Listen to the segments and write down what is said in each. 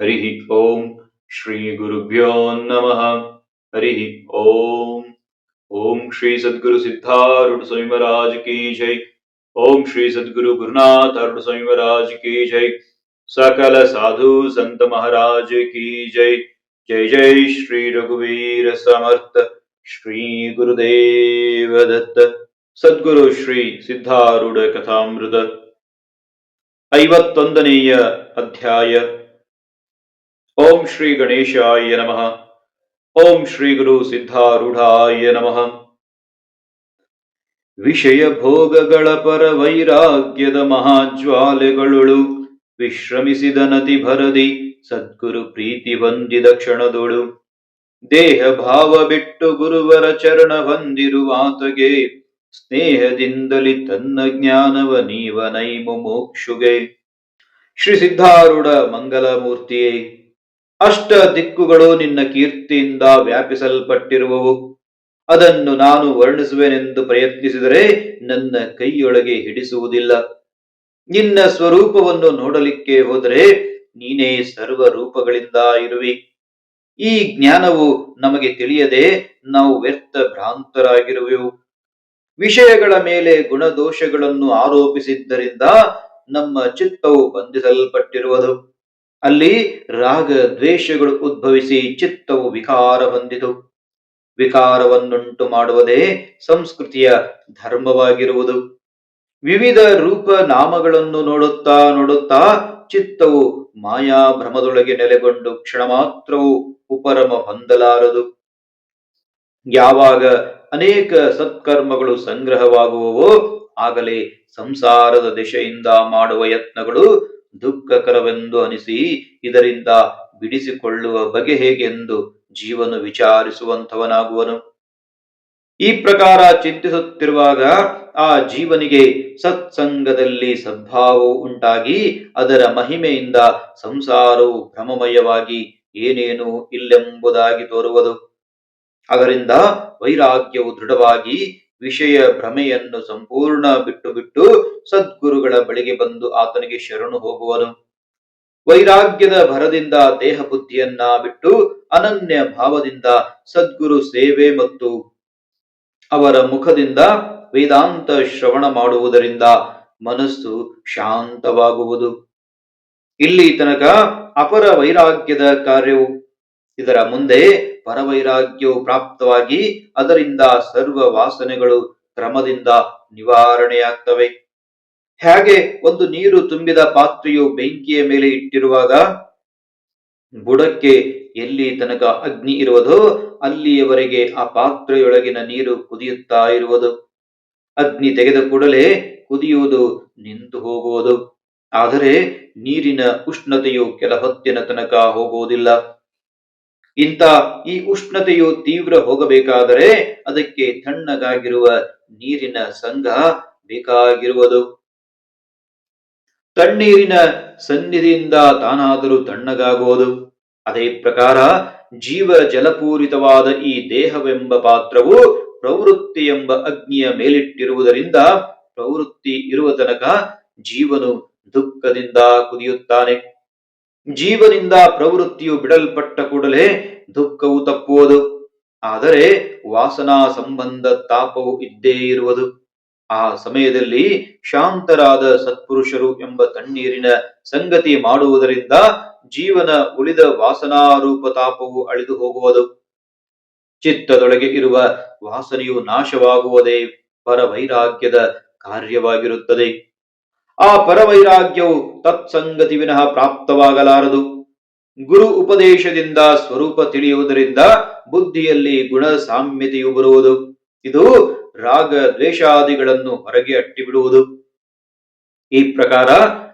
हरिः ॐ श्रीगुरुभ्यो नमः हरिः ॐ ॐ श्री सद्गुरु सिद्धारूढ़ स्वामी महाराज की जय ओम श्री सद्गुरु गुरुनाथ अरुण स्वामी महाराज की जय सकल साधु संत महाराज की जय जय जय श्री रघुवीर समर्थ श्री गुरुदेव दत्त ಸದ್ಗುರು ಶ್ರೀ ಸಿದ್ಧಾರೂಢ ಕಥಾಮೃತ ಐವತ್ತೊಂದನೆಯ ಅಧ್ಯಾಯ ಓಂ ಶ್ರೀ ಗಣೇಶಾಯ ನಮಃ. ಓಂ ಶ್ರೀ ಗುರು ಸಿದ್ಧಾರೂಢಾಯ ನಮಃ. ವಿಷಯ ಭೋಗಗಳ ಪರ ವೈರಾಗ್ಯದ ಮಹಾಜ್ವಾಲೆಗಳುಳು ವಿಶ್ರಮಿಸಿದ ನದಿ ಭರದಿ ಸದ್ಗುರು ಪ್ರೀತಿ ಹೊಂದಿದ ಕ್ಷಣದೊಳು. ದೇಹ ಭಾವ ಬಿಟ್ಟು ಗುರುವರ ಚರಣ ಹೊಂದಿರುವಾತಗೆ ಸ್ನೇಹದಿಂದಲಿ ತನ್ನ ಜ್ಞಾನವ ನೀವ ನೈಮು ಮೋಕ್ಷುಗೆ. ಶ್ರೀ ಸಿದ್ಧಾರೂಢ ಮಂಗಲ ಮೂರ್ತಿಯೇ ಅಷ್ಟ ದಿಕ್ಕುಗಳು ನಿನ್ನ ಕೀರ್ತಿಯಿಂದ ವ್ಯಾಪಿಸಲ್ಪಟ್ಟಿರುವವು. ಅದನ್ನು ನಾನು ವರ್ಣಿಸುವೆನೆಂದು ಪ್ರಯತ್ನಿಸಿದರೆ ನನ್ನ ಕೈಯೊಳಗೆ ಹಿಡಿಸುವುದಿಲ್ಲ. ನಿನ್ನ ಸ್ವರೂಪವನ್ನು ನೋಡಲಿಕ್ಕೆ ಹೋದರೆ ನೀನೇ ಸರ್ವ ರೂಪಗಳಿಂದ ಇರುವಿ. ಈ ಜ್ಞಾನವು ನಮಗೆ ತಿಳಿಯದೆ ನಾವು ವ್ಯರ್ಥ ಭ್ರಾಂತರಾಗಿರುವೆವು. ವಿಷಯಗಳ ಮೇಲೆ ಗುಣದೋಷಗಳನ್ನು ಆರೋಪಿಸಿದ್ದರಿಂದ ನಮ್ಮ ಚಿತ್ತವು ಬಂಧಿಸಲ್ಪಟ್ಟಿರುವುದು. ಅಲ್ಲಿ ರಾಗ ದ್ವೇಷಗಳು ಉದ್ಭವಿಸಿ ಚಿತ್ತವು ವಿಕಾರ ಹೊಂದಿತು. ವಿಕಾರವನ್ನುಂಟು ಮಾಡುವುದೇ ಸಂಸ್ಕೃತಿಯ ಧರ್ಮವಾಗಿರುವುದು. ವಿವಿಧ ರೂಪ ನಾಮಗಳನ್ನು ನೋಡುತ್ತಾ ನೋಡುತ್ತಾ ಚಿತ್ತವು ಮಾಯಾ ಭ್ರಮದೊಳಗೆ ನೆಲೆಗೊಂಡು ಕ್ಷಣ ಮಾತ್ರವು ಉಪರಮ ಹೊಂದಲಾರದು. ಯಾವಾಗ ಅನೇಕ ಸತ್ಕರ್ಮಗಳು ಸಂಗ್ರಹವಾಗುವವೋ ಆಗಲೇ ಸಂಸಾರದ ದಿಶೆಯಿಂದ ಮಾಡುವ ಯತ್ನಗಳು ದುಃಖಕರವೆಂದು ಅನಿಸಿ ಇದರಿಂದ ಬಿಡಿಸಿಕೊಳ್ಳುವ ಬಗೆ ಹೇಗೆಂದು ಜೀವನು ವಿಚಾರಿಸುವಂಥವನಾಗುವನು. ಈ ಪ್ರಕಾರ ಚಿಂತಿಸುತ್ತಿರುವಾಗ ಆ ಜೀವನಿಗೆ ಸತ್ಸಂಗದಲ್ಲಿ ಸದ್ಭಾವವು ಉಂಟಾಗಿ ಅದರ ಮಹಿಮೆಯಿಂದ ಸಂಸಾರವು ಭ್ರಮಮಯವಾಗಿ ಏನೇನು ಇಲ್ಲೆಂಬುದಾಗಿ ತೋರುವುದು. ಅದರಿಂದ ವೈರಾಗ್ಯವು ದೃಢವಾಗಿ ವಿಷಯ ಭ್ರಮೆಯನ್ನು ಸಂಪೂರ್ಣ ಬಿಟ್ಟು ಬಿಟ್ಟು ಸದ್ಗುರುಗಳ ಬಳಿಗೆ ಬಂದು ಆತನಿಗೆ ಶರಣು ಹೋಗುವನು. ವೈರಾಗ್ಯದ ಭರದಿಂದ ದೇಹ ಬುದ್ಧಿಯನ್ನ ಬಿಟ್ಟು ಅನನ್ಯ ಭಾವದಿಂದ ಸದ್ಗುರು ಸೇವೆ ಮತ್ತು ಅವರ ಮುಖದಿಂದ ವೇದಾಂತ ಶ್ರವಣ ಮಾಡುವುದರಿಂದ ಮನಸ್ಸು ಶಾಂತವಾಗುವುದು. ಇಲ್ಲಿ ತನಕ ಅಪರ ವೈರಾಗ್ಯದ ಕಾರ್ಯವು ಇದರ ಮುಂದೆ ಪರವೈರಾಗ್ಯವು ಪ್ರಾಪ್ತವಾಗಿ ಅದರಿಂದ ಸರ್ವ ವಾಸನೆಗಳು ಕ್ರಮದಿಂದ ನಿವಾರಣೆಯಾಗ್ತವೆ. ಹೇಗೆ ಒಂದು ನೀರು ತುಂಬಿದ ಪಾತ್ರೆಯು ಬೆಂಕಿಯ ಮೇಲೆ ಇಟ್ಟಿರುವಾಗ ಬುಡಕ್ಕೆ ಎಲ್ಲಿ ತನಕ ಅಗ್ನಿ ಇರುವುದೋ ಅಲ್ಲಿಯವರೆಗೆ ಆ ಪಾತ್ರೆಯೊಳಗಿನ ನೀರು ಕುದಿಯುತ್ತಾ ಇರುವುದು. ಅಗ್ನಿ ತೆಗೆದ ಕೂಡಲೇ ಕುದಿಯುವುದು, ನಿಂತು ಹೋಗುವುದು. ಆದರೆ ನೀರಿನ ಉಷ್ಣತೆಯು ಕೆಲ ಹೊತ್ತಿನ ತನಕ ಹೋಗುವುದಿಲ್ಲ. ಇಂಥ ಈ ಉಷ್ಣತೆಯು ತೀವ್ರ ಹೋಗಬೇಕಾದರೆ ಅದಕ್ಕೆ ತಣ್ಣಗಾಗಿರುವ ನೀರಿನ ಸಂಘ ಬೇಕಾಗಿರುವುದು. ತಣ್ಣೀರಿನ ಸನ್ನಿಧಿಯಿಂದ ತಾನಾದರೂ ತಣ್ಣಗಾಗುವುದು. ಅದೇ ಪ್ರಕಾರ ಜೀವ ಜಲಪೂರಿತವಾದ ಈ ದೇಹವೆಂಬ ಪಾತ್ರವು ಪ್ರವೃತ್ತಿ ಎಂಬ ಅಗ್ನಿಯ ಮೇಲಿಟ್ಟಿರುವುದರಿಂದ ಪ್ರವೃತ್ತಿ ಇರುವ ತನಕ ಜೀವನು ದುಃಖದಿಂದ ಕುದಿಯುತ್ತಾನೆ. ಜೀವನಿಂದ ಪ್ರವೃತ್ತಿಯು ಬಿಡಲ್ಪಟ್ಟ ಕೂಡಲೇ ದುಃಖವು ತಪ್ಪುವುದು. ಆದರೆ ವಾಸನಾ ಸಂಬಂಧ ತಾಪವು ಇದ್ದೇ ಇರುವುದು. ಆ ಸಮಯದಲ್ಲಿ ಶಾಂತರಾದ ಸತ್ಪುರುಷರು ಎಂಬ ತಣ್ಣೀರಿನ ಸಂಗತಿ ಮಾಡುವುದರಿಂದ ಜೀವನ ಉಳಿದ ವಾಸನಾರೂಪ ತಾಪವು ಅಳಿದು ಹೋಗುವುದು. ಚಿತ್ತದೊಳಗೆ ಇರುವ ವಾಸನೆಯು ನಾಶವಾಗುವುದೇ ಪರವೈರಾಗ್ಯದ ಕಾರ್ಯವಾಗಿರುತ್ತದೆ. ಆ ಪರವೈರಾಗ್ಯವು ತತ್ಸಂಗತಿ ವಿನಃ ಪ್ರಾಪ್ತವಾಗಲಾರದು. ಗುರು ಉಪದೇಶದಿಂದ ಸ್ವರೂಪ ತಿಳಿಯುವುದರಿಂದ ಬುದ್ಧಿಯಲ್ಲಿ ಗುಣ ಸಾಮ್ಯತೆಯು ಬರುವುದು. ಇದು ರಾಗ ದ್ವೇಷಾದಿಗಳನ್ನು ಹೊರಗೆ ಅಟ್ಟಿಬಿಡುವುದು. ಈ ಪ್ರಕಾರ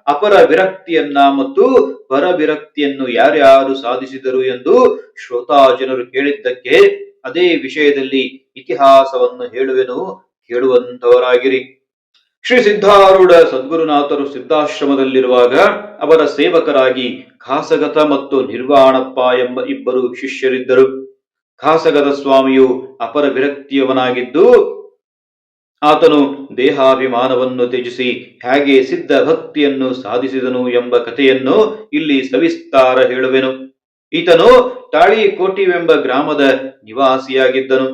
ಅಪರ ವಿರಕ್ತಿಯನ್ನ ಮತ್ತು ಪರ ವಿರಕ್ತಿಯನ್ನು ಯಾರ್ಯಾರು ಸಾಧಿಸಿದರು ಎಂದು ಶ್ರೋತಾ ಜನರು ಕೇಳಿದ್ದಕ್ಕೆ ಅದೇ ವಿಷಯದಲ್ಲಿ ಇತಿಹಾಸವನ್ನು ಹೇಳುವೆನು, ಕೇಳುವಂತವರಾಗಿರಿ. ಶ್ರೀ ಸಿದ್ಧಾರೂಢ ಸದ್ಗುರುನಾಥರು ಸಿದ್ಧಾಶ್ರಮದಲ್ಲಿರುವಾಗ ಅವರ ಸೇವಕರಾಗಿ ಖಾಸಗತ ಮತ್ತು ನಿರ್ವಾಣಪ್ಪ ಎಂಬ ಇಬ್ಬರು ಶಿಷ್ಯರಿದ್ದರು. ಖಾಸಗತ ಸ್ವಾಮಿಯು ಅಪರ ವಿರಕ್ತಿಯವನಾಗಿದ್ದು, ಆತನು ದೇಹಾಭಿಮಾನವನ್ನು ತ್ಯಜಿಸಿ ಹೇಗೆ ಸಿದ್ಧ ಭಕ್ತಿಯನ್ನು ಸಾಧಿಸಿದನು ಎಂಬ ಕಥೆಯನ್ನು ಇಲ್ಲಿ ಸವಿಸ್ತಾರ ಹೇಳುವೆನು. ಈತನು ತಾಳಿಕೋಟಿವೆಂಬ ಗ್ರಾಮದ ನಿವಾಸಿಯಾಗಿದ್ದನು.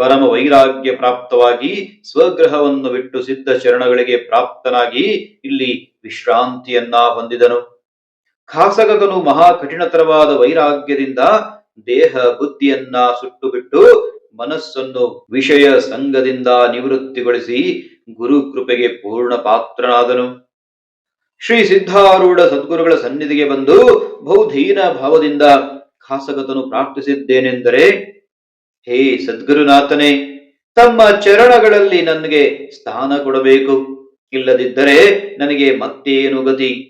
ಪರಮ ವೈರಾಗ್ಯ ಪ್ರಾಪ್ತವಾಗಿ ಸ್ವಗ್ರಹವನ್ನು ಬಿಟ್ಟು ಸಿದ್ಧ ಚರಣಗಳಿಗೆ ಪ್ರಾಪ್ತನಾಗಿ ಇಲ್ಲಿ ವಿಶ್ರಾಂತಿಯನ್ನ ಹೊಂದಿದನು. ಖಾಸಗತನು ಮಹಾ ಕಠಿಣತರವಾದ ವೈರಾಗ್ಯದಿಂದ ದೇಹ ಬುದ್ಧಿಯನ್ನ ಸುಟ್ಟು ಬಿಟ್ಟು ಮನಸ್ಸನ್ನು ವಿಷಯ ಸಂಘದಿಂದ ನಿವೃತ್ತಿಗೊಳಿಸಿ ಗುರು ಕೃಪೆಗೆ ಪೂರ್ಣ ಪಾತ್ರನಾದನು. ಶ್ರೀ ಸಿದ್ಧಾರೂಢ ಸದ್ಗುರುಗಳ ಸನ್ನಿಧಿಗೆ ಬಂದು ಬಹುಧೀನ ಭಾವದಿಂದ ಖಾಸಗತನು ಪ್ರಾರ್ಥಿಸಿದ್ದೇನೆಂದರೆ ಹೇ ಸದ್ಗುರುನಾಥನೇ, ತಮ್ಮ ಚರಣಗಳಲ್ಲಿ ನನಗೆ ಸ್ಥಾನ ಕೊಡಬೇಕು. ಇಲ್ಲದಿದ್ದರೆ ನನಗೆ ಮತ್ತೇನು ಗತಿ?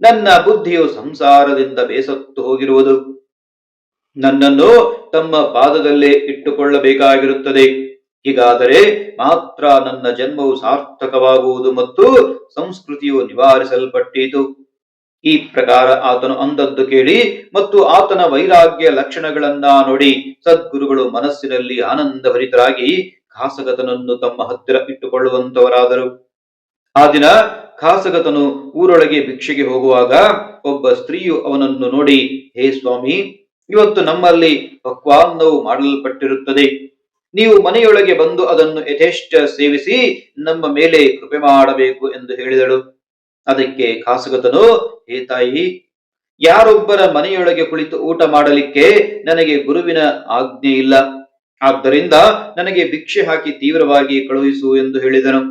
ನನ್ನ ಬುದ್ಧಿಯು ಸಂಸಾರದಿಂದ ಬೇಸತ್ತು ಹೋಗಿರುವುದು. ನನ್ನನ್ನು ತಮ್ಮ ಪಾದದಲ್ಲೇ ಇಟ್ಟುಕೊಳ್ಳಬೇಕಾಗಿರುತ್ತದೆ. ಹೀಗಾದರೆ ಮಾತ್ರ ನನ್ನ ಜನ್ಮವು ಸಾರ್ಥಕವಾಗುವುದು ಮತ್ತು ಸಂಸ್ಕೃತಿಯು ನಿವಾರಿಸಲ್ಪಟ್ಟೀತು. ಈ ಪ್ರಕಾರ ಆತನು ಅಂದದ್ದು ಕೇಳಿ, ಮತ್ತು ಆತನ ವೈರಾಗ್ಯ ಲಕ್ಷಣಗಳನ್ನ ನೋಡಿ ಸದ್ಗುರುಗಳು ಮನಸ್ಸಿನಲ್ಲಿ ಆನಂದಭರಿತರಾಗಿ ಖಾಸಗತನನ್ನು ತಮ್ಮ ಹತ್ತಿರ ಇಟ್ಟುಕೊಳ್ಳುವಂತವರಾದರು. ಆ ದಿನ ಖಾಸಗತನು ಊರೊಳಗೆ ಭಿಕ್ಷೆಗೆ ಹೋಗುವಾಗ ಒಬ್ಬ ಸ್ತ್ರೀಯು ಅವನನ್ನು ನೋಡಿ, ಹೇ ಸ್ವಾಮಿ, ಇವತ್ತು ನಮ್ಮಲ್ಲಿ ಪಕ್ವಾನ್ನವು ಮಾಡಲ್ಪಟ್ಟಿರುತ್ತದೆ. ನೀವು ಮನೆಯೊಳಗೆ ಬಂದು ಅದನ್ನು ಯಥೇಷ್ಟ ಸೇವಿಸಿ, ನಮ್ಮ ಮೇಲೆ ಕೃಪೆ ಮಾಡಬೇಕು ಎಂದು ಹೇಳಿದಳು. ಅದಕ್ಕೆ ಕಾಸುಗತನು ಹೇ ತಾಯಿ, ಯಾರೊಬ್ಬರ ಮನೆಯೊಳಗೆ ಕುಳಿತು ಊಟ ಮಾಡಲಿಕ್ಕೆ ನನಗೆ ಗುರುವಿನ ಆಜ್ಞೆ ಇಲ್ಲ. ಆದ್ದರಿಂದ ನನಗೆ ಭಿಕ್ಷೆ ಹಾಕಿ ತೀವ್ರವಾಗಿ ಕಳುಹಿಸು ಎಂದು ಹೇಳಿದನು.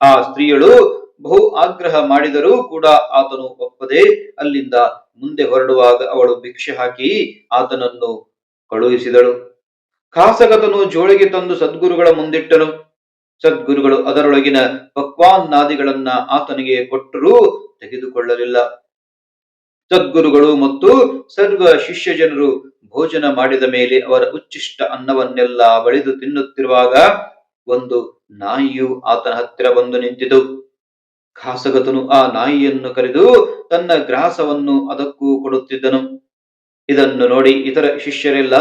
ಆ ಸ್ತ್ರೀಯಳು ಬಹು ಆಗ್ರಹ ಮಾಡಿದರೂ ಕೂಡ ಆತನು ಒಪ್ಪದೆ ಅಲ್ಲಿಂದ ಮುಂದೆ ಹೊರಡುವಾಗ ಅವಳು ಭಿಕ್ಷೆ ಹಾಕಿ ಆತನನ್ನು ಕಳುಹಿಸಿದಳು. ಖಾಸಗತನು ಜೋಳಿಗೆ ತಂದು ಸದ್ಗುರುಗಳ ಮುಂದಿಟ್ಟನು. ಸದ್ಗುರುಗಳು ಅದರೊಳಗಿನ ಪಕ್ವಾನ್ನಾದಿಗಳನ್ನ ಆತನಿಗೆ ಕೊಟ್ಟರೂ ತೆಗೆದುಕೊಳ್ಳಲಿಲ್ಲ. ಸದ್ಗುರುಗಳು ಮತ್ತು ಸರ್ವ ಶಿಷ್ಯ ಜನರು ಭೋಜನ ಮಾಡಿದ ಮೇಲೆ ಅವರ ಉಚ್ಚಿಷ್ಟ ಅನ್ನವನ್ನೆಲ್ಲ ಬಳಿದು ತಿನ್ನುತ್ತಿರುವಾಗ ಒಂದು ನಾಯಿಯು ಆತನ ಹತ್ತಿರ ಬಂದು ನಿಂತಿತು. ಖಾಸಗತನು ಆ ನಾಯಿಯನ್ನು ಕರೆದು ತನ್ನ ಗ್ರಾಸವನ್ನು ಅದಕ್ಕೂ ಕೊಡುತ್ತಿದ್ದನು. ಇದನ್ನು ನೋಡಿ ಇತರ ಶಿಷ್ಯರೆಲ್ಲ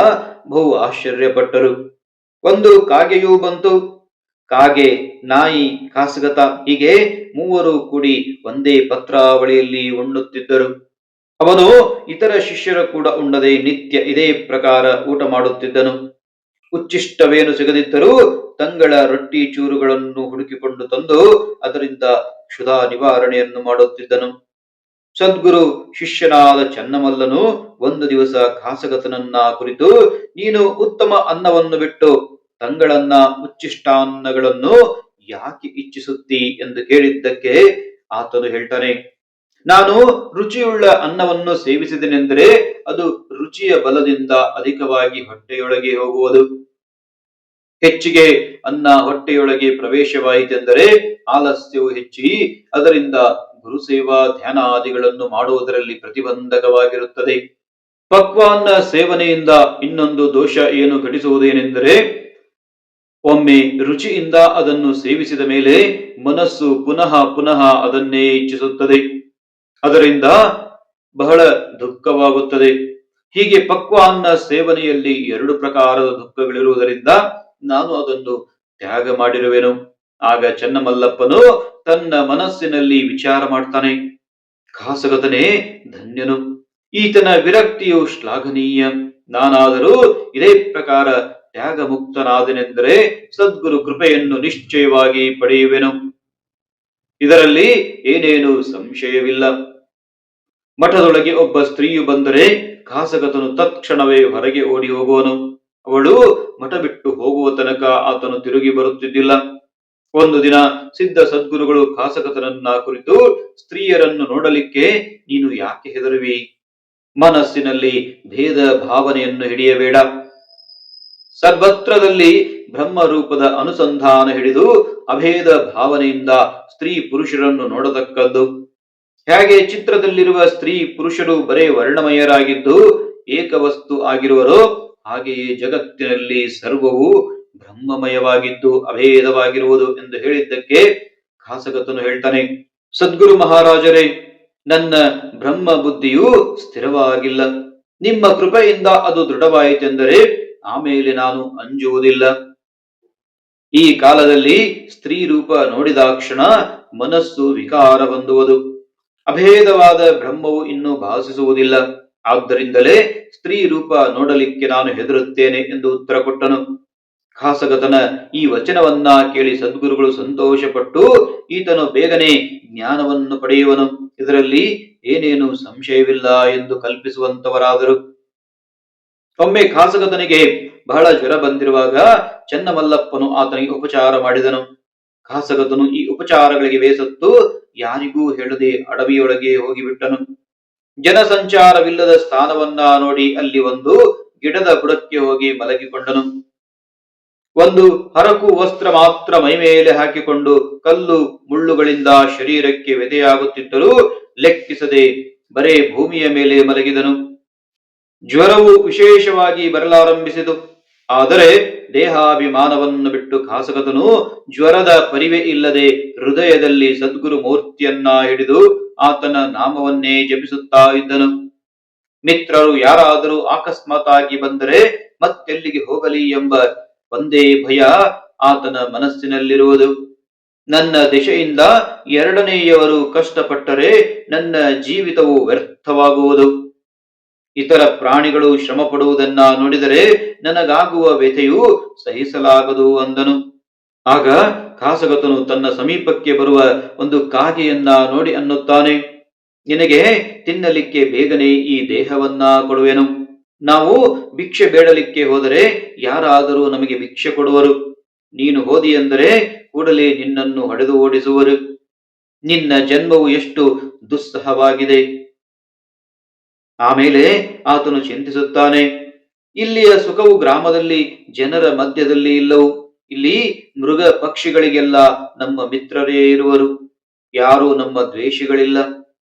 ಬಹು ಆಶ್ಚರ್ಯಪಟ್ಟರು. ಒಂದು ಕಾಗೆಯೂ ಬಂತು. ಕಾಗೆ, ನಾಯಿ, ಖಾಸಗತ ಹೀಗೆ ಮೂವರು ಕೂಡಿ ಒಂದೇ ಪತ್ರಾವಳಿಯಲ್ಲಿ ಉಣ್ಣುತ್ತಿದ್ದರು. ಅವನು ಇತರ ಶಿಷ್ಯರ ಕೂಡ ಉಣ್ಣದೆ ನಿತ್ಯ ಇದೇ ಪ್ರಕಾರ ಊಟ ಮಾಡುತ್ತಿದ್ದನು. ಉಚ್ಚಿಷ್ಟವೇನು ಸಿಗದಿದ್ದರೂ ತಂಗಳ ರೊಟ್ಟಿ ಚೂರುಗಳನ್ನು ಹುಡುಕಿಕೊಂಡು ತಂದು ಅದರಿಂದ ಕ್ಷುಧಾ ನಿವಾರಣೆಯನ್ನು ಮಾಡುತ್ತಿದ್ದನು. ಸದ್ಗುರು ಶಿಷ್ಯನಾದ ಚನ್ನಮಲ್ಲನು ಒಂದು ದಿವಸ ಖಾಸಗತನನ್ನ ಕುರಿತು, ನೀನು ಉತ್ತಮ ಅನ್ನವನ್ನು ಬಿಟ್ಟು ತಂಗಳನ್ನ ಉಚ್ಚಿಷ್ಟಾನ್ನಗಳನ್ನು ಯಾಕೆ ಇಚ್ಛಿಸುತ್ತಿ ಎಂದು ಕೇಳಿದ್ದಕ್ಕೆ ಆತನು ಹೇಳ್ತಾನೆ, ನಾನು ರುಚಿಯುಳ್ಳ ಅನ್ನವನ್ನು ಸೇವಿಸಿದನೆಂದರೆ ಅದು ರುಚಿಯ ಬಲದಿಂದ ಅಧಿಕವಾಗಿ ಹೊಟ್ಟೆಯೊಳಗೆ ಹೋಗುವುದು. ಹೆಚ್ಚಿಗೆ ಅನ್ನ ಹೊಟ್ಟೆಯೊಳಗೆ ಪ್ರವೇಶವಾಯಿತೆಂದರೆ ಆಲಸ್ಯವು ಹೆಚ್ಚಿ ಅದರಿಂದ ಗುರುಸೇವಾ ಧ್ಯಾನಾದಿಗಳನ್ನು ಮಾಡುವುದರಲ್ಲಿ ಪ್ರತಿಬಂಧಕವಾಗಿರುತ್ತದೆ. ಪಕ್ವಾನ್ನ ಸೇವನೆಯಿಂದ ಇನ್ನೊಂದು ದೋಷ ಏನು ಘಟಿಸುವುದೇನೆಂದರೆ ಒಮ್ಮೆ ರುಚಿಯಿಂದ ಅದನ್ನು ಸೇವಿಸಿದ ಮೇಲೆ ಮನಸ್ಸು ಪುನಃ ಪುನಃ ಅದನ್ನೇ ಇಚ್ಛಿಸುತ್ತದೆ. ಅದರಿಂದ ಬಹಳ ದುಃಖವಾಗುತ್ತದೆ. ಹೀಗೆ ಪಕ್ವ ಅನ್ನ ಸೇವನೆಯಲ್ಲಿ ಎರಡು ಪ್ರಕಾರದ ದುಃಖಗಳಿರುವುದರಿಂದ ನಾನು ಅದನ್ನು ತ್ಯಾಗ ಮಾಡಿರುವೆನು. ಆಗ ಚನ್ನಮಲ್ಲಪ್ಪನು ತನ್ನ ಮನಸ್ಸಿನಲ್ಲಿ ವಿಚಾರ ಮಾಡ್ತಾನೆ. ಖಾಸಗತನೇ ಧನ್ಯನು. ಈತನ ವಿರಕ್ತಿಯು ಶ್ಲಾಘನೀಯ. ನಾನಾದರೂ ಇದೇ ಪ್ರಕಾರ ತ್ಯಾಗ ಮುಕ್ತನಾದನೆಂದರೆ ಸದ್ಗುರು ಕೃಪೆಯನ್ನು ನಿಶ್ಚಯವಾಗಿ ಪಡೆಯುವೆನು. ಇದರಲ್ಲಿ ಏನೇನು ಸಂಶಯವಿಲ್ಲ. ಮಠದೊಳಗೆ ಒಬ್ಬ ಸ್ತ್ರೀಯು ಬಂದರೆ ಖಾಸಗತನು ತತ್ಕ್ಷಣವೇ ಹೊರಗೆ ಓಡಿ ಹೋಗುವನು. ಅವಳು ಮಠ ಬಿಟ್ಟು ಹೋಗುವ ತನಕ ಆತನು ತಿರುಗಿ ಬರುತ್ತಿದ್ದಿಲ್ಲ. ಒಂದು ದಿನ ಸಿದ್ಧ ಸದ್ಗುರುಗಳು ಖಾಸಗತನನ್ನ ಕುರಿತು ಸ್ತ್ರೀಯರನ್ನು ನೋಡಲಿಕ್ಕೆ ನೀನು ಯಾಕೆ ಹೆದರುವಿ? ಮನಸ್ಸಿನಲ್ಲಿ ಭೇದ ಭಾವನೆಯನ್ನು ಹಿಡಿಯಬೇಡ. ಸರ್ವತ್ರದಲ್ಲಿ ಬ್ರಹ್ಮ ರೂಪದ ಅನುಸಂಧಾನ ಹಿಡಿದು ಅಭೇದ ಭಾವನೆಯಿಂದ ಸ್ತ್ರೀ ಪುರುಷರನ್ನು ನೋಡತಕ್ಕದ್ದು. ಹೇಗೆ ಚಿತ್ರದಲ್ಲಿರುವ ಸ್ತ್ರೀ ಪುರುಷರು ಬರೇ ವರ್ಣಮಯರಾಗಿದ್ದು, ಏಕವಸ್ತು ಆಗಿರುವರೋ, ಹಾಗೆಯೇ ಜಗತ್ತಿನಲ್ಲಿ ಸರ್ವವು ಬ್ರಹ್ಮಮಯವಾಗಿದ್ದು ಅಭೇದವಾಗಿರುವುದು ಎಂದು ಹೇಳಿದ್ದಕ್ಕೆ ಖಾಸಗತನು ಹೇಳ್ತಾನೆ, ಸದ್ಗುರು ಮಹಾರಾಜರೇ, ನನ್ನ ಬ್ರಹ್ಮ ಬುದ್ಧಿಯು ಸ್ಥಿರವಾಗಿಲ್ಲ. ನಿಮ್ಮ ಕೃಪೆಯಿಂದ ಅದು ದೃಢವಾಯಿತೆಂದರೆ ಆಮೇಲೆ ನಾನು ಅಂಜುವುದಿಲ್ಲ. ಈ ಕಾಲದಲ್ಲಿ ಸ್ತ್ರೀ ರೂಪ ನೋಡಿದಾಕ್ಷಣ ಮನಸ್ಸು ವಿಕಾರ ಹೊಂದುವುದು. ಅಭೇದವಾದ ಬ್ರಹ್ಮವು ಇನ್ನೂ ಭಾಸಿಸುವುದಿಲ್ಲ. ಆದ್ದರಿಂದಲೇ ಸ್ತ್ರೀ ರೂಪ ನೋಡಲಿಕ್ಕೆ ನಾನು ಹೆದರುತ್ತೇನೆ ಎಂದು ಉತ್ತರ ಕೊಟ್ಟನು. ಖಾಸಗತನ ಈ ವಚನವನ್ನ ಕೇಳಿ ಸದ್ಗುರುಗಳು ಸಂತೋಷಪಟ್ಟು ಈತನು ಬೇಗನೆ ಜ್ಞಾನವನ್ನು ಪಡೆಯುವನು. ಇದರಲ್ಲಿ ಏನೇನು ಸಂಶಯವಿಲ್ಲ ಎಂದು ಕಲ್ಪಿಸುವಂತವರಾದರು. ಒಮ್ಮೆ ಖಾಸಗತನಿಗೆ ಬಹಳ ಜ್ವರ ಬಂದಿರುವಾಗ ಚನ್ನಮಲ್ಲಪ್ಪನು ಆತನಿಗೆ ಉಪಚಾರ ಮಾಡಿದನು. ಖಾಸಗತನು ಈ ಉಪಚಾರಗಳಿಗೆ ಬೇಸತ್ತು ಯಾರಿಗೂ ಹೇಳದೆ ಅಡವಿಯೊಳಗೆ ಹೋಗಿಬಿಟ್ಟನು. ಜನಸಂಚಾರವಿಲ್ಲದ ಸ್ಥಾನವನ್ನ ನೋಡಿ ಅಲ್ಲಿ ಒಂದು ಗಿಡದ ಬುಡಕ್ಕೆ ಹೋಗಿ ಮಲಗಿಕೊಂಡನು. ಒಂದು ಹರಕು ವಸ್ತ್ರ ಮಾತ್ರ ಮೈಮೇಲೆ ಹಾಕಿಕೊಂಡು ಕಲ್ಲು ಮುಳ್ಳುಗಳಿಂದ ಶರೀರಕ್ಕೆ ವ್ಯದೆಯಾಗುತ್ತಿದ್ದರೂ ಲೆಕ್ಕಿಸದೆ ಬರೇ ಭೂಮಿಯ ಮೇಲೆ ಮಲಗಿದನು. ಜ್ವರವು ವಿಶೇಷವಾಗಿ ಬರಲಾರಂಭಿಸಿತು. ಆದರೆ ದೇಹಾಭಿಮಾನವನ್ನು ಬಿಟ್ಟು ಖಾಸಗತನು ಜ್ವರದ ಪರಿವೆ ಇಲ್ಲದೆ ಹೃದಯದಲ್ಲಿ ಸದ್ಗುರು ಮೂರ್ತಿಯನ್ನ ಹಿಡಿದು ಆತನ ನಾಮವನ್ನೇ ಜಪಿಸುತ್ತಾ ಇದ್ದನು. ಮಿತ್ರರು ಯಾರಾದರೂ ಅಕಸ್ಮಾತ್ ಆಗಿ ಬಂದರೆ ಮತ್ತೆಲ್ಲಿಗೆ ಹೋಗಲಿ ಎಂಬ ಒಂದೇ ಭಯ ಆತನ ಮನಸ್ಸಿನಲ್ಲಿರುವುದು. ನನ್ನ ದಿಶೆಯಿಂದ ಎರಡನೆಯವರು ಕಷ್ಟಪಟ್ಟರೆ ನನ್ನ ಜೀವಿತವು ವ್ಯರ್ಥವಾಗುವುದು. ಇತರ ಪ್ರಾಣಿಗಳು ಶ್ರಮ ಪಡುವುದನ್ನ ನೋಡಿದರೆ ನನಗಾಗುವ ವ್ಯಥೆಯು ಸಹಿಸಲಾಗದು ಅಂದನು. ಆಗ ಖಾಸಗತನು ತನ್ನ ಸಮೀಪಕ್ಕೆ ಬರುವ ಒಂದು ಕಾಗೆಯನ್ನ ನೋಡಿ ಅನ್ನುತ್ತಾನೆ. ನಿನಗೆ ತಿನ್ನಲಿಕ್ಕೆ ಬೇಗನೆ ಈ ದೇಹವನ್ನ ಕೊಡುವೆನು. ನಾವು ಭಿಕ್ಷೆ ಬೇಡಲಿಕ್ಕೆ ಹೋದರೆ ಯಾರಾದರೂ ನಮಗೆ ಭಿಕ್ಷೆ ಕೊಡುವರು. ನೀನು ಹೋದಿ ಎಂದರೆ ಕೂಡಲೇ ನಿನ್ನನ್ನು ಹೊಡೆದು ಓಡಿಸುವರು. ನಿನ್ನ ಜನ್ಮವು ಎಷ್ಟು ದುಸ್ಸಹವಾಗಿದೆ. ಆಮೇಲೆ ಆತನು ಚಿಂತಿಸುತ್ತಾನೆ. ಇಲ್ಲಿಯ ಸುಖವು ಗ್ರಾಮದಲ್ಲಿ, ಜನರ ಮಧ್ಯದಲ್ಲಿ ಇಲ್ಲವು. ಇಲ್ಲಿ ಮೃಗ ಪಕ್ಷಿಗಳಿಗೆಲ್ಲ ನಮ್ಮ ಮಿತ್ರರೇ ಇರುವರು. ಯಾರೂ ನಮ್ಮ ದ್ವೇಷಿಗಳಿಲ್ಲ.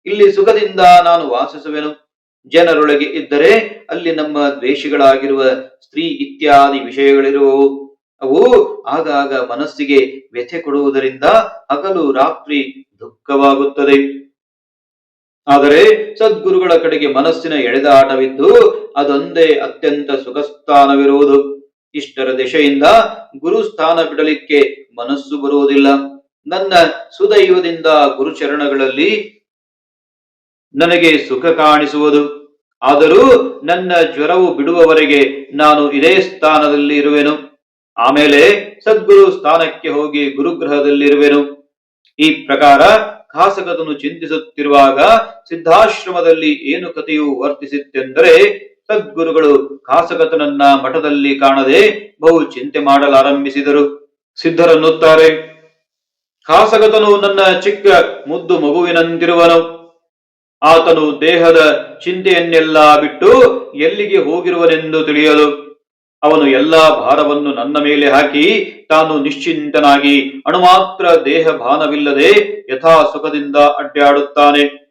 ಇಲ್ಲಿ ಸುಖದಿಂದ ನಾನು ವಾಸಿಸುವೆನು. ಜನರೊಳಗೆ ಇದ್ದರೆ ಅಲ್ಲಿ ನಮ್ಮ ದ್ವೇಷಿಗಳಾಗಿರುವ ಸ್ತ್ರೀ ಇತ್ಯಾದಿ ವಿಷಯಗಳಿರುವವು. ಅವು ಆಗಾಗ ಮನಸ್ಸಿಗೆ ವ್ಯಥೆ ಕೊಡುವುದರಿಂದ ಹಗಲು ರಾತ್ರಿ ದುಃಖವಾಗುತ್ತದೆ. ಆದರೆ ಸದ್ಗುರುಗಳ ಕಡೆಗೆ ಮನಸ್ಸಿನ ಎಳೆದಾಟವಿದ್ದು ಅದೊಂದೇ ಅತ್ಯಂತ ಸುಖಸ್ಥಾನವಿರುವುದು. ಇಷ್ಟರ ದಿಶೆಯಿಂದ ಗುರುಸ್ಥಾನ ಬಿಡಲಿಕ್ಕೆ ಮನಸ್ಸು ಬರುವುದಿಲ್ಲ. ನನ್ನ ಸುದೈವದಿಂದ ಗುರುಚರಣಗಳಲ್ಲಿ ನನಗೆ ಸುಖ ಕಾಣಿಸುವುದು. ಆದರೂ ನನ್ನ ಜ್ವರವು ಬಿಡುವವರೆಗೆ ನಾನು ಇದೇ ಸ್ಥಾನದಲ್ಲಿ ಇರುವೆನು. ಆಮೇಲೆ ಸದ್ಗುರು ಸ್ಥಾನಕ್ಕೆ ಹೋಗಿ ಗುರುಗ್ರಹದಲ್ಲಿರುವೆನು. ಈ ಪ್ರಕಾರ ಖಾಸಗತನು ಚಿಂತಿಸುತ್ತಿರುವಾಗ ಸಿದ್ಧಾಶ್ರಮದಲ್ಲಿ ಏನು ಕಥೆಯು ವರ್ತಿಸಿತ್ತೆಂದರೆ, ಸದ್ಗುರುಗಳು ಖಾಸಗತನನ್ನ ಮಠದಲ್ಲಿ ಕಾಣದೆ ಬಹು ಚಿಂತೆ ಮಾಡಲಾರಂಭಿಸಿದರು. ಸಿದ್ಧರನ್ನುತ್ತಾರೆ ಖಾಸಗತನು ನನ್ನ ಚಿಕ್ಕ ಮುದ್ದು ಮಗುವಿನಂತಿರುವನು. ಆತನು ದೇಹದ ಚಿಂತೆಯನ್ನೆಲ್ಲ ಬಿಟ್ಟು ಎಲ್ಲಿಗೆ ಹೋಗಿರುವನೆಂದು ತಿಳಿಯಲು ಅವನು ಎಲ್ಲಾ ಭಾರವನ್ನು ನನ್ನ ಮೇಲೆ ಹಾಕಿ ತಾನು ನಿಶ್ಚಿಂತನಾಗಿ ಅಣುಮಾತ್ರ ದೇಹ ಭಾನವಿಲ್ಲದೆ ಯಥಾ ಸುಖದಿಂದ ಅಡ್ಡಾಡುತ್ತಾನೆ.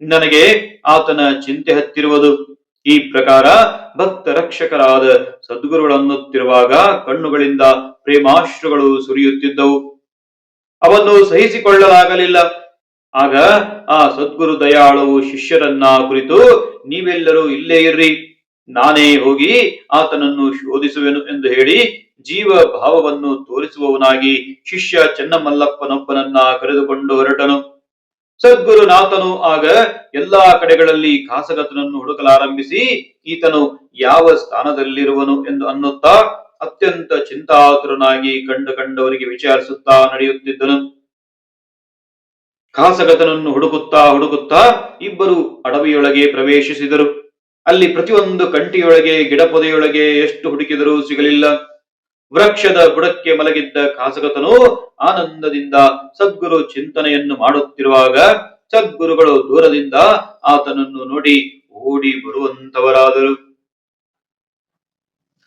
ನನಗೆ ಆತನ ಚಿಂತೆ ಹತ್ತಿರುವುದು. ಈ ಪ್ರಕಾರ ಭಕ್ತ ರಕ್ಷಕರಾದ ಸದ್ಗುರುಗಳನ್ನುತ್ತಿರುವಾಗ ಕಣ್ಣುಗಳಿಂದ ಪ್ರೇಮಾಶ್ರುಗಳು ಸುರಿಯುತ್ತಿದ್ದವು. ಅವನ್ನು ಸಹಿಸಿಕೊಳ್ಳಲಾಗಲಿಲ್ಲ. ಆಗ ಆ ಸದ್ಗುರು ದಯಾಳು ಶಿಷ್ಯರನ್ನ ಕುರಿತು, ನೀವೆಲ್ಲರೂ ಇಲ್ಲೇ ಇರ್ರಿ. ನಾನೇ ಹೋಗಿ ಆತನನ್ನು ಶೋಧಿಸುವೆನು ಎಂದು ಹೇಳಿ ಜೀವ ಭಾವವನ್ನು ತೋರಿಸುವವನಾಗಿ ಶಿಷ್ಯ ಚೆನ್ನಮಲ್ಲಪ್ಪನೊಬ್ಬನನ್ನ ಕರೆದುಕೊಂಡು ಹೊರಟನು. ಸದ್ಗುರುನಾಥನು ಆಗ ಎಲ್ಲಾ ಕಡೆಗಳಲ್ಲಿ ಖಾಸಗತನನ್ನು ಹುಡುಕಲಾರಂಭಿಸಿ, ಈತನು ಯಾವ ಸ್ಥಾನದಲ್ಲಿರುವನು ಎಂದು ಅನ್ನುತ್ತಾ ಅತ್ಯಂತ ಚಿಂತಾತುರನಾಗಿ ಕಂಡು ಕಂಡವರಿಗೆ ವಿಚಾರಿಸುತ್ತಾ ನಡೆಯುತ್ತಿದ್ದನು. ಖಾಸಗತನನ್ನು ಹುಡುಕುತ್ತಾ ಹುಡುಕುತ್ತಾ ಇಬ್ಬರು ಅಡವಿಯೊಳಗೆ ಪ್ರವೇಶಿಸಿದರು. ಅಲ್ಲಿ ಪ್ರತಿಯೊಂದು ಕಂಟಿಯೊಳಗೆ ಗಿಡಪೊದೆಯೊಳಗೆ ಎಷ್ಟು ಹುಡುಕಿದರೂ ಸಿಗಲಿಲ್ಲ. ವೃಕ್ಷದ ಬುಡಕ್ಕೆ ಮಲಗಿದ್ದ ಖಾಸಗತನು ಆನಂದದಿಂದ ಸದ್ಗುರು ಚಿಂತನೆಯನ್ನು ಮಾಡುತ್ತಿರುವಾಗ ಸದ್ಗುರುಗಳು ದೂರದಿಂದ ಆತನನ್ನು ನೋಡಿ ಓಡಿ ಬರುವಂತವರಾದರು.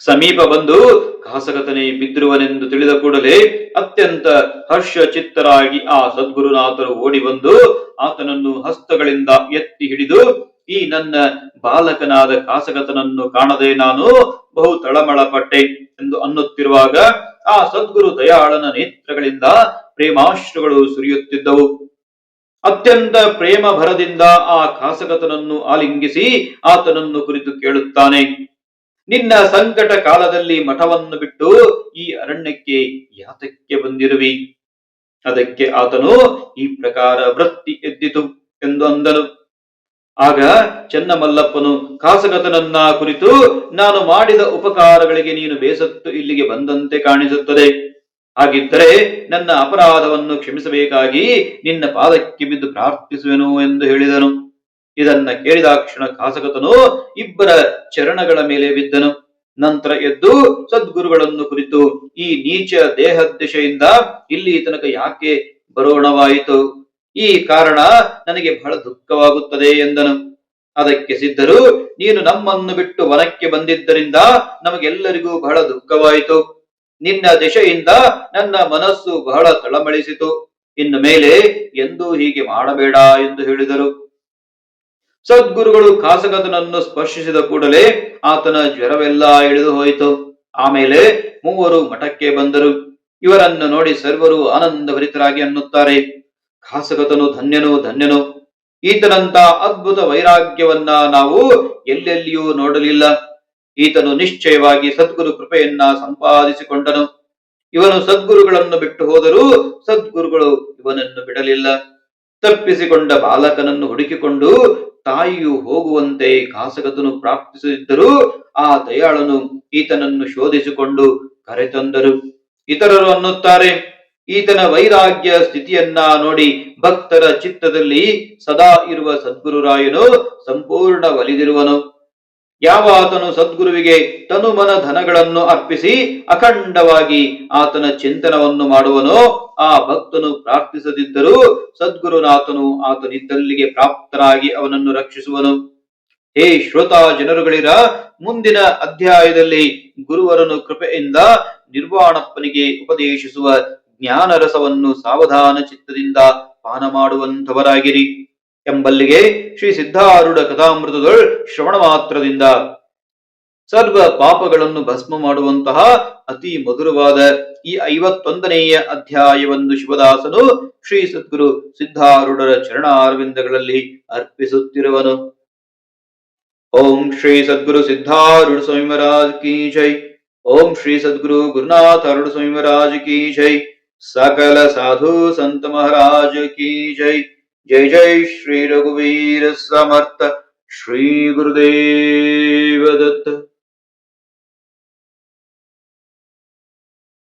ಸಮೀಪ ಬಂದು ಖಾಸಗತನೇ ಬಿದ್ದಿರುವನೆಂದು ತಿಳಿದ ಕೂಡಲೇ ಅತ್ಯಂತ ಹರ್ಷ ಚಿತ್ತರಾಗಿ ಆ ಸದ್ಗುರುನಾಥರು ಓಡಿ ಬಂದು ಆತನನ್ನು ಹಸ್ತಗಳಿಂದ ಎತ್ತಿ ಹಿಡಿದು ಈ ನನ್ನ ಬಾಲಕನಾದ ಕಾಸಗತನನ್ನು ಕಾಣದೆ ನಾನು ಬಹು ತಳಮಳಪಟ್ಟೆ ಎಂದು ಅನ್ನುತ್ತಿರುವಾಗ ಆ ಸದ್ಗುರು ದಯಾಳನ ನೇತ್ರಗಳಿಂದ ಪ್ರೇಮಾಶ್ರುಗಳು ಸುರಿಯುತ್ತಿದ್ದವು. ಅತ್ಯಂತ ಪ್ರೇಮ ಭರದಿಂದ ಆ ಕಾಸಗತನನ್ನು ಆಲಿಂಗಿಸಿ ಆತನನ್ನು ಕುರಿತು ಕೇಳುತ್ತಾನೆ. ನಿನ್ನ ಸಂಕಟ ಕಾಲದಲ್ಲಿ ಮಠವನ್ನು ಬಿಟ್ಟು ಈ ಅರಣ್ಯಕ್ಕೆ ಯಾತಕ್ಕೆ ಬಂದಿರುವಿ? ಅದಕ್ಕೆ ಆತನು ಈ ಪ್ರಕಾರ ವೃತ್ತಿ ಎದ್ದಿತು ಎಂದು ಅಂದನು. ಆಗ ಚೆನ್ನಮಲ್ಲಪ್ಪನು ಕಾಸಗತನನ್ನ ಕುರಿತು, ನಾನು ಮಾಡಿದ ಉಪಕಾರಗಳಿಗೆ ನೀನು ಬೇಸತ್ತು ಇಲ್ಲಿಗೆ ಬಂದಂತೆ ಕಾಣಿಸುತ್ತದೆ. ಹಾಗಿದ್ದರೆ ನನ್ನ ಅಪರಾಧವನ್ನು ಕ್ಷಮಿಸಬೇಕಾಗಿ ನಿನ್ನ ಪಾದಕ್ಕೆ ಬಿದ್ದು ಪ್ರಾರ್ಥಿಸುವೆನು ಎಂದು ಹೇಳಿದನು. ಇದನ್ನ ಕೇಳಿದಾಕ್ಷಣ ಕಾಸಗತನು ಇಬ್ಬರ ಚರಣಗಳ ಮೇಲೆ ಬಿದ್ದನು. ನಂತರ ಎದ್ದು ಸದ್ಗುರುಗಳನ್ನು ಕುರಿತು, ಈ ನೀಚ ದೇಹದಶೆಯಿಂದ ಇಲ್ಲಿ ತನಕ ಯಾಕೆ ಬರೋಣವಾಯಿತು? ಈ ಕಾರಣ ನನಗೆ ಬಹಳ ದುಃಖವಾಗುತ್ತದೆ ಎಂದನು. ಅದಕ್ಕೆ ಸಿದ್ಧರು, ನೀನು ನಮ್ಮನ್ನು ಬಿಟ್ಟು ವನಕ್ಕೆ ಬಂದಿದ್ದರಿಂದ ನಮಗೆಲ್ಲರಿಗೂ ಬಹಳ ದುಃಖವಾಯಿತು. ನಿನ್ನ ದಿಶೆಯಿಂದ ನನ್ನ ಮನಸ್ಸು ಬಹಳ ತಳಮಳಿಸಿತು. ಇನ್ನು ಮೇಲೆ ಎಂದೂ ಹೀಗೆ ಮಾಡಬೇಡ ಎಂದು ಹೇಳಿದರು. ಸದ್ಗುರುಗಳು ಕಾಸಗದನನ್ನು ಸ್ಪರ್ಶಿಸಿದ ಕೂಡಲೇ ಆತನ ಜ್ವರವೆಲ್ಲ ಇಳಿದು ಹೋಯಿತು. ಆಮೇಲೆ ಮೂವರು ಮಠಕ್ಕೆ ಬಂದರು. ಇವರನ್ನು ನೋಡಿ ಸರ್ವರು ಆನಂದಭರಿತರಾಗಿ ಅನ್ನುತ್ತಾರೆ. ಖಾಸಗತನು, ಧನ್ಯನು ಧನ್ಯನು. ಈತನಂತ ಅದ್ಭುತ ವೈರಾಗ್ಯವನ್ನ ನಾವು ಎಲ್ಲೆಲ್ಲಿಯೂ ನೋಡಲಿಲ್ಲ. ಈತನು ನಿಶ್ಚಯವಾಗಿ ಸದ್ಗುರು ಕೃಪೆಯನ್ನ ಸಂಪಾದಿಸಿಕೊಂಡನು. ಇವನು ಸದ್ಗುರುಗಳನ್ನು ಬಿಟ್ಟು ಹೋದರೂ ಸದ್ಗುರುಗಳು ಇವನನ್ನು ಬಿಡಲಿಲ್ಲ. ತಪ್ಪಿಸಿಕೊಂಡ ಬಾಲಕನನ್ನು ಹುಡುಕಿಕೊಂಡು ತಾಯಿಯು ಹೋಗುವಂತೆ ಖಾಸಗತನು ಪ್ರಾರ್ಥಿಸಿದ್ದರೂ ಆ ದಯಾಳನು ಈತನನ್ನು ಶೋಧಿಸಿಕೊಂಡು ಕರೆತಂದರು. ಇತರರು ಅನ್ನುತ್ತಾರೆ ಈತನ ವೈರಾಗ್ಯ ಸ್ಥಿತಿಯನ್ನ ನೋಡಿ ಭಕ್ತರ ಚಿತ್ತದಲ್ಲಿ ಸದಾ ಇರುವ ಸದ್ಗುರುರಾಯನು ಸಂಪೂರ್ಣ ಒಲಿದಿರುವನು. ಯಾವ ಆತನು ಸದ್ಗುರುವಿಗೆ ತನುಮನ ಧನಗಳನ್ನು ಅರ್ಪಿಸಿ ಅಖಂಡವಾಗಿ ಆತನ ಚಿಂತನವನ್ನು ಮಾಡುವನೋ, ಆ ಭಕ್ತನು ಪ್ರಾರ್ಥಿಸದಿದ್ದರೂ ಸದ್ಗುರುನಾಥನು ಆತನಿದ್ದಲ್ಲಿಗೆ ಪ್ರಾಪ್ತರಾಗಿ ಅವನನ್ನು ರಕ್ಷಿಸುವನು. ಹೇ ಶ್ರೋತಾ ಜನರುಗಳಿರ, ಮುಂದಿನ ಅಧ್ಯಾಯದಲ್ಲಿ ಗುರುವರನು ಕೃಪೆಯಿಂದ ನಿರ್ವಾಣಪ್ಪನಿಗೆ ಉಪದೇಶಿಸುವ ಜ್ಞಾನ ರಸವನ್ನು ಸಾವಧಾನ ಚಿತ್ತದಿಂದ ಪಾನ ಮಾಡುವಂಥವರಾಗಿರಿ. ಎಂಬಲ್ಲಿಗೆ ಶ್ರೀ ಸಿದ್ಧಾರೂಢ ಕಥಾಮೃತದೊಳ್ ಶ್ರವಣ ಮಾತ್ರದಿಂದ ಸರ್ವ ಪಾಪಗಳನ್ನು ಭಸ್ಮ ಮಾಡುವಂತಹ ಅತಿ ಮಧುರವಾದ ಈ ಐವತ್ತೊಂದನೆಯ ಅಧ್ಯಾಯವನ್ನು ಶಿವದಾಸನು ಶ್ರೀ ಸದ್ಗುರು ಸಿದ್ಧಾರೂಢರ ಚರಣಾರವಿಂದಗಳಲ್ಲಿ ಅರ್ಪಿಸುತ್ತಿರುವನು. ಓಂ ಶ್ರೀ ಸದ್ಗುರು ಸಿದ್ಧಾರೂಢ ಸ್ವಾಮಿ ಮಹಾರಾಜ್ ಕಿ ಜೈ. ಓಂ ಶ್ರೀ ಸದ್ಗುರು ಗುರುನಾಥ ಅರುಣ ಸ್ವಾಮಿ ಮಹಾರಾಜ್ ಕಿ ಜೈ. सकल साधु संत महाराज की जय। जय जय श्री रघुवीर समर्थ। श्री गुरुदेव